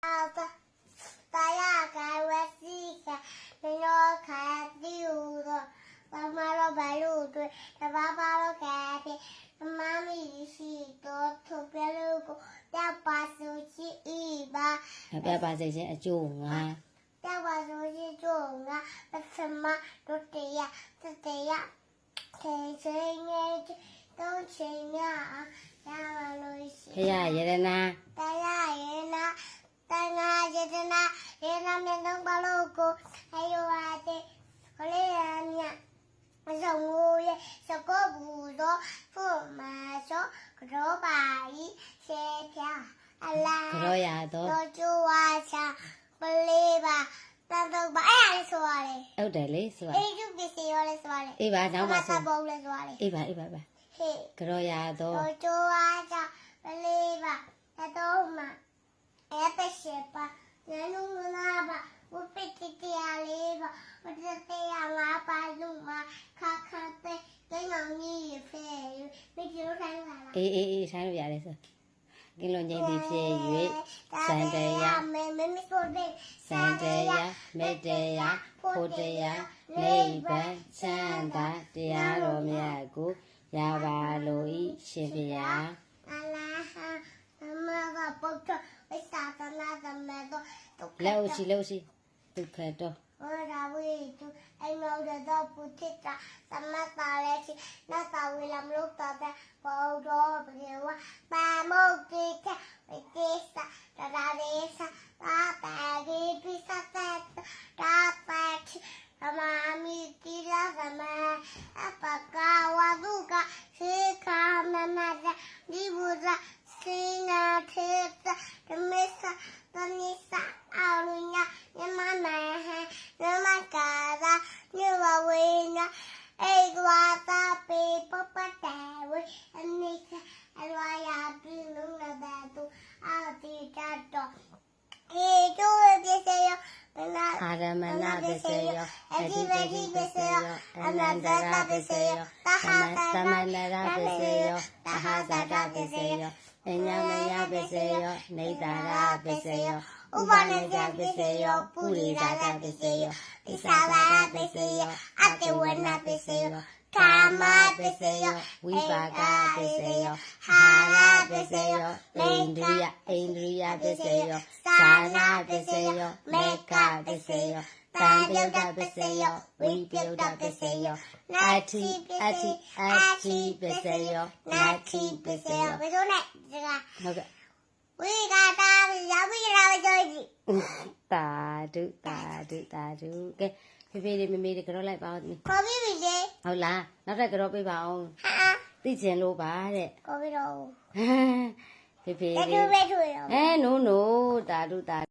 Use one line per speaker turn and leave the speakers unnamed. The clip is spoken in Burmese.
爸爸，爸爸开玩笑，没有开丢的。妈妈
老白露对，爸爸老开
心。他妈咪洗澡，特别露
骨，
要
把手机一
把。还不要把这些啊？要把手机装啊？为什么就这样？就这样？开车的睛都啊，要把。哎呀，爷
爷呢？
ရေနာမျက်လုံးပါလို့ကိုအယောအတဲ့ခလေးရမြမဆောင်ငိုရဲ့စကောဘူးတော့ဖို့မဆောကြောပါဤရှေပြအလာ
ကရောရတော့
တော့ကျဝါချပလေးပါတန်တော့ပါအဲ့ဒါလေးဆိုရတယ်
ဟုတ်တယ်လေဆိုပါ
အေးကျုပ်ပစ္စည်းရောလေးဆိုရတယ်
အေးပါနောက်ပါဆို
ပုံလေးဆိုရတယ်
အေးပါအေးပါပါ
ဟေး
ကရောရတော့
တော့ကျဝါချပလေးပါတော့မှအဲ့ပရှေပါနနုနာပါဝပိတိတရားလေးပါဝတ္တတရားငါးပါးလုံးမှာခါခါတဲ့ကိန်းအောင်ကြီးဖဲမိကျလို့ထိုင်လာလား
အေးအေးအေးဆိုင်လို့ရတယ်ဆိုကင်းလုံးငိမ့်ပြီးဖြစ်၍စံတရ
မေမမဆိုတဲ့
စံတရမေတ္တရာဖို့တရားနိဗ္ဗာန်ချမ်းသာတရားတော်မြတ်ကိုရပါလို့ဤရှင်ဖေယား
အလားဟာမမကပုတ်တော့ဝိသာသနာသမတော်ဒုက္ခ
လက်ဥရှိလက်ဥရှိဒုက္ခတော့
ဟောရာဝေ el meu dedo putita, se m'apareixi, no s'avui la bruta de poro briua, va molt rica, riquesa, la rareza, va perdir pista certa, la perdi, la mami tira de mà, la pacau si cal la mare,
haramına bezeyo, edi veri bezeyo, emerdara bezeyo, daha temelera bezeyo, daha zara bezeyo, enyanaya bezeyo, neydara bezeyo, ubanaya bezeyo, puridara bezeyo, isavara စ္စယောသမန္တရပစ္စယောတဟဇာတပစ္စယောအညမယပစ္စယောနေတရာပစ္စယောဥပနိယပစ္စယောပုရိသတာပစ္စယောသစ္စာဝါပစ္စယောအတ္တဝနပစ္စယောကာမပစ္စယောဝိပါကပစ္စယောဟာရပစ္စယောအိန္ဒြိယအိန္ဒြိယပစ္စယောသာနာပစ္စယောမေကပစ္စယောတံပြုတ်တပစ္စယောဝိပြုတ်တပစ္စယောအတ္တိအတ္တိအတ္တိပစ္စယောနတ္တိပစ္စယော
ဘယ်လိုလဲဒီက
ဟုတ်ကဲ့
ဝိကတာရောက်ပြီလားကြိုးကြီး
တာဒုတာဒုတာဒုကဲဖေဖေလေးမမေလေးကြောလိုက်ပါဦးသမီး
ခေါ်ပြီးပြီလေ
ဟုတ်လားနောက်ထပ်ကြောပေးပါအောင်
ဟာ
သိချင်လို့ပါတဲ့
ခေါ်ပြီးတော့
ဖေဖေ
လက်
လေး
တွေ့ပဲထွေရော
အဲနိုးနိုးတာဒုတာ